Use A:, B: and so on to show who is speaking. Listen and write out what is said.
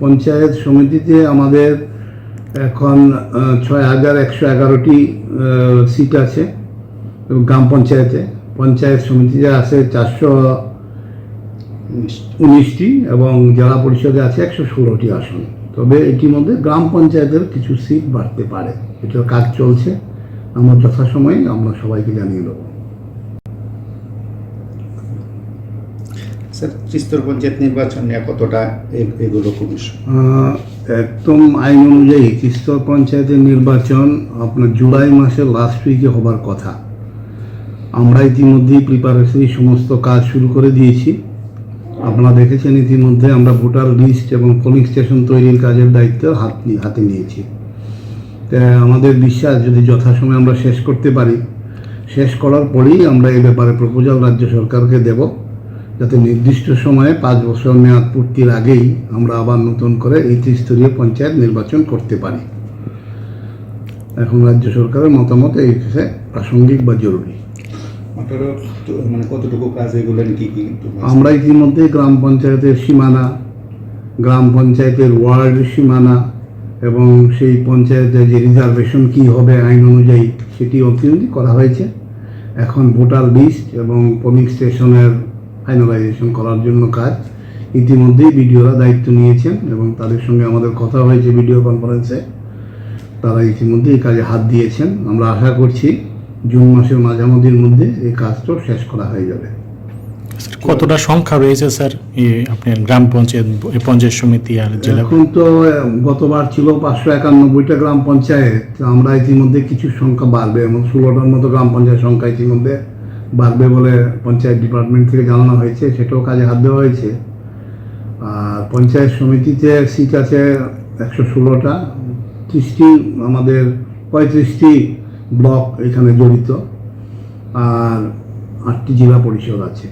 A: পঞ্চায়েত সমিতিতে আমাদের এখন ছয় হাজার একশো এগারোটি সিট আছে গ্রাম পঞ্চায়েতে। পঞ্চায়েত সমিতিতে আছে চারশো উনিশটি এবং জেলা পরিষদে আছে একশো ষোলোটি আসন। তবে ইতিমধ্যে গ্রাম পঞ্চায়েতের কিছু সিট বাড়তে পারে। এটার কাজ চলছে। আমরা যথাসময়ে আমরা সবাইকে জানিয়ে দেবো।
B: স্যার পঞ্চায়েত নির্বাচন নিয়ে কতটা এগুলো
A: একদম আইন অনুযায়ী তিস্তর পঞ্চায়েতের নির্বাচন আপনার জুলাই মাসের লাস্ট উইকে হবার কথা। আমরা ইতিমধ্যেই প্রিপারেশনি সমস্ত কাজ শুরু করে দিয়েছি। আপনারা দেখেছেন ইতিমধ্যে আমরা ভোটার লিস্ট এবং পোলিং স্টেশন তৈরির কাজের দায়িত্ব হাত হাতে নিয়েছি। আমাদের বিশ্বাস, যদি যথাসময়ে আমরা শেষ করতে পারি, শেষ করার পরেই আমরা এই ব্যাপারে প্রপোজাল রাজ্য সরকারকে দেব। যাতে নির্দিষ্ট সময়ে পাঁচ বছর মেয়াদ পূর্তির আগেই আমরা আবার নতুন করে এই ত্রিস্তরীয় পঞ্চায়েত নির্বাচন করতে পারি। এখন রাজ্য সরকারের মতামত এই বিষয়ে প্রাসঙ্গিক বা জরুরি।
B: মানে কতটুকু কাজ এগুলো নিয়ে কি কি
A: আমরা ইতিমধ্যে গ্রাম পঞ্চায়েতের সীমানা গ্রাম পঞ্চায়েতের ওয়ার্ড সীমানা এবং সেই পঞ্চায়েতের যে রিজার্ভেশন কি হবে আইন অনুযায়ী সেটি অত্যন্ত করা হয়েছে। এখন ভোটার লিস্ট এবং পোলিং স্টেশনের ফাইনালাইজেশন করার জন্য কাজ। ইতিমধ্যেই বিডিওরা দায়িত্ব নিয়েছেন এবং তাদের সঙ্গে আমাদের কথা হয়েছে ভিডিও কনফারেন্সে তারা ইতিমধ্যে এই কাজে হাত দিয়েছেন। আমরা আশা করছি জুন মাসের মাঝামাঝির মধ্যে এই কাজটাও শেষ করা হয়ে যাবে।
C: কতটা সংখ্যা রয়েছে স্যার? আপনার গ্রাম পঞ্চায়েত পঞ্চায়েত সমিতি আর জেলা
A: এখন তো গতবার ছিল পাঁচশো একানব্বইটা গ্রাম পঞ্চায়েত। আমরা ইতিমধ্যে কিছু সংখ্যা বাড়বে। এবং ষোলোটার মতো গ্রাম পঞ্চায়েত সংখ্যা ইতিমধ্যে বাড়বে বলে পঞ্চায়েত ডিপার্টমেন্ট থেকে জানানো হয়েছে, সেটাও কাজে হাত দেওয়া হয়েছে। আর পঞ্চায়েত সমিতিতে সিট আছে একশো ষোলোটা, ত্রিশটি আমাদের পঁয়ত্রিশটি ব্লক এখানে জড়িত, আর আটটি জেলা পরিষদ আছে।